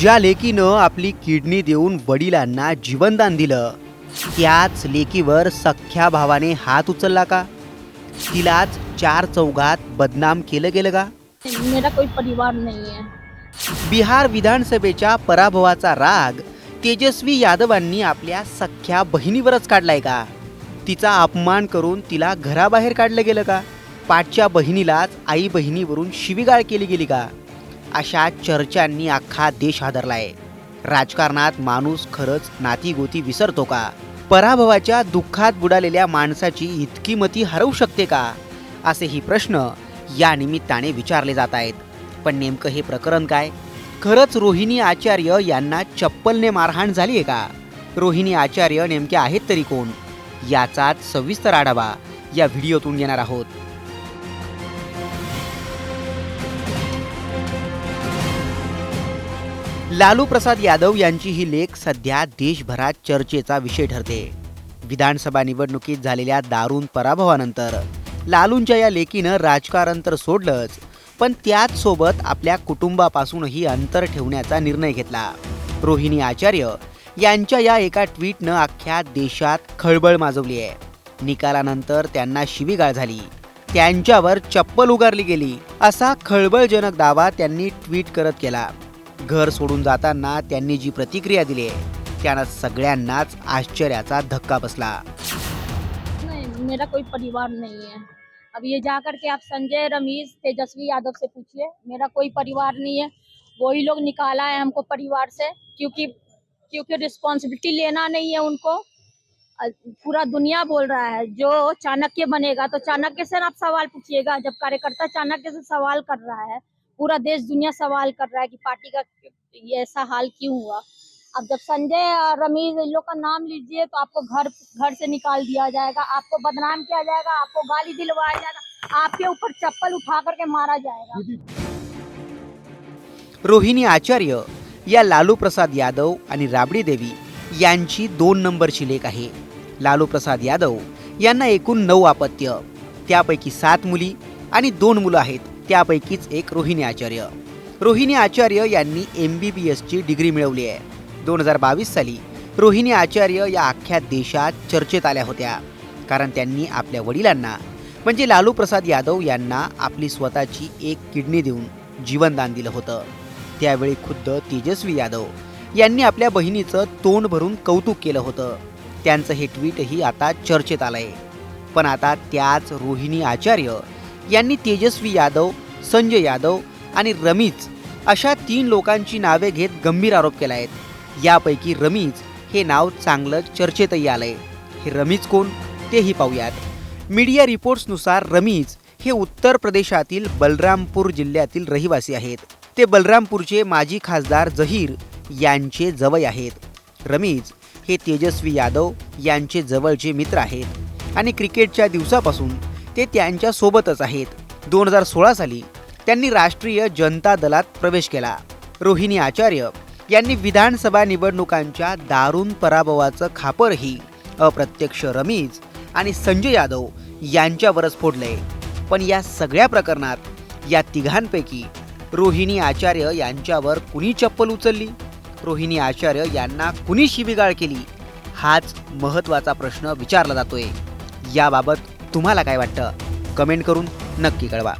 ज्या लेकीनं आपली किडनी देऊन वडिलांना जीवनदान दिलं त्याच लेकीवर सख्ख्या भावाने हात उचलला का? तिलाच चार चौघात बदनाम केलं गेलं का? मेरा कोई परिवार नहीं है। बिहार विधानसभेच्या पराभवाचा राग तेजस्वी यादवांनी आपल्या सख्ख्या बहिणीवरच काढलाय का? तिचा अपमान करून तिला घराबाहेर काढलं गेलं का? पाठच्या बहिणीलाच आई बहिणीवरून शिवीगाळ केली गेली का? अशा चर्चांनी अख्खा देश हादरलाय. राजकारणात माणूस खरंच नातीगोती विसरतो का? पराभवाच्या दुःखात बुडालेल्या माणसाची इतकी मती हरवू शकते का? असेही प्रश्न या निमित्ताने विचारले जात आहेत. पण नेमकं हे प्रकरण काय? खरंच रोहिणी आचार्य यांना चप्पलने मारहाण झाली आहे का? रोहिणी आचार्य नेमके आहेत तरी कोण? याचाच सविस्तर आढावा या व्हिडिओतून घेणार आहोत. लालू प्रसाद यादव यांची ही लेख सध्या देशभरात चर्चेचा विषय ठरते. विधानसभा निवडणुकीत झालेल्या दारुण पराभवानंतर लालूंच्या या लेकीनं राजकारण तर सोडलंच पण त्याच सोबत आपल्या कुटुंबापासूनही अंतर ठेवण्याचा निर्णय घेतला. रोहिणी आचार्य यांच्या या एका ट्विटनं अख्ख्या देशात खळबळ माजवली आहे. निकालानंतर त्यांना शिवीगाळ झाली. त्यांच्यावर चप्पल उगारली गेली असा खळबळजनक दावा त्यांनी ट्विट करत केला. घर सोडून जाताना त्यांनी जी प्रतिक्रिया दिली आहे, त्यानं सगळ्यांनाच आश्चर्याचा धक्का बसला. नहीं, मेरा कोई परिवार नहीं है. अब ये जा करके आप संजय, रमेश, तेजस्वी यादव से पूछिए, मेरा कोई परिवार नहीं है. वही लोग निकाला है हमको परिवार से, क्योंकि क्योंकि रिस्पॉन्सिबिलिटी लेना नहीं है उनको. पूरा दुनिया बोल रहा है, जो चाणक्य बनेगा तो चाणक्य से आप सवाल पूछिएगा. जब कार्यकर्ता चाणक्य से सवाल कर रहा है पूरा देश दुनिया सवाल कर रहा है कि पार्टी का ये ऐसा हाल क्यों हुआ? अब जब संजय और रमीज इन लोग का नाम लीजिए तो आपको घर घर से निकाल दिया जाएगा आपको बदनाम किया जाएगा आपको गाली दिलवाया जाएगा आपके ऊपर चप्पल उठा करके मारा जाएगा। रोहिणी आचार्य या लालू प्रसाद यादव आणि राबडी देवी यांची दोन नंबरची लेख आहे. लालू प्रसाद यादव यांना एकूण नऊ अपत्य त्यापैकी सात मुली आणि दोन मुलं आहेत. त्यापैकीच एक रोहिणी आचार्य. रोहिणी आचार्य यांनी एम बी बी एसची डिग्री मिळवली आहे. दोन हजार बावीस साली रोहिणी आचार्य या अख्ख्या देशात चर्चेत आल्या होत्या. कारण त्यांनी आपल्या वडिलांना म्हणजे लालू प्रसाद यादव यांना आपली स्वतःची एक किडनी देऊन जीवनदान दिलं होतं. त्यावेळी खुद्द तेजस्वी यादव यांनी आपल्या बहिणीचं तोंड भरून कौतुक केलं होतं. त्यांचं हे ट्विटही आता चर्चेत आलंय. पण आता त्याच रोहिणी आचार्य यांनी तेजस्वी यादव संजय यादव आणि रमीज अशा तीन लोकांची नावे घेत गंभीर आरोप केला आहेत. यापैकी रमीज हे नाव चांगलं चर्चेतही आलंय. हे रमीज कोण तेही पाहूयात. मीडिया रिपोर्ट्सनुसार रमीज हे उत्तर प्रदेशातील बलरामपूर जिल्ह्यातील रहिवासी आहेत. ते बलरामपूरचे माजी खासदार जहीर यांचे जवळ आहेत. रमीज हे तेजस्वी यादव यांचे जवळचे मित्र आहेत. आणि क्रिकेटच्या दिवसापासून ते त्यांच्यासोबतच आहेत. दोन हजार सोळा साली त्यांनी राष्ट्रीय जनता दलात प्रवेश केला. रोहिणी आचार्य यांनी विधानसभा निवडणुकांच्या दारुण पराभवाचं खापरही अप्रत्यक्ष रमीज आणि संजय यादव यांच्यावरच फोडलंय पण या सगळ्या प्रकरणात या तिघांपैकी रोहिणी आचार्य यांच्यावर कुणी चप्पल उचलली? रोहिणी आचार्य यांना कुणी शिबिगाळ केली? हाच महत्त्वाचा प्रश्न विचारला जातोय. याबाबत तुम्हाला काय वाटतं? कमेंट करून नक्की कळवा.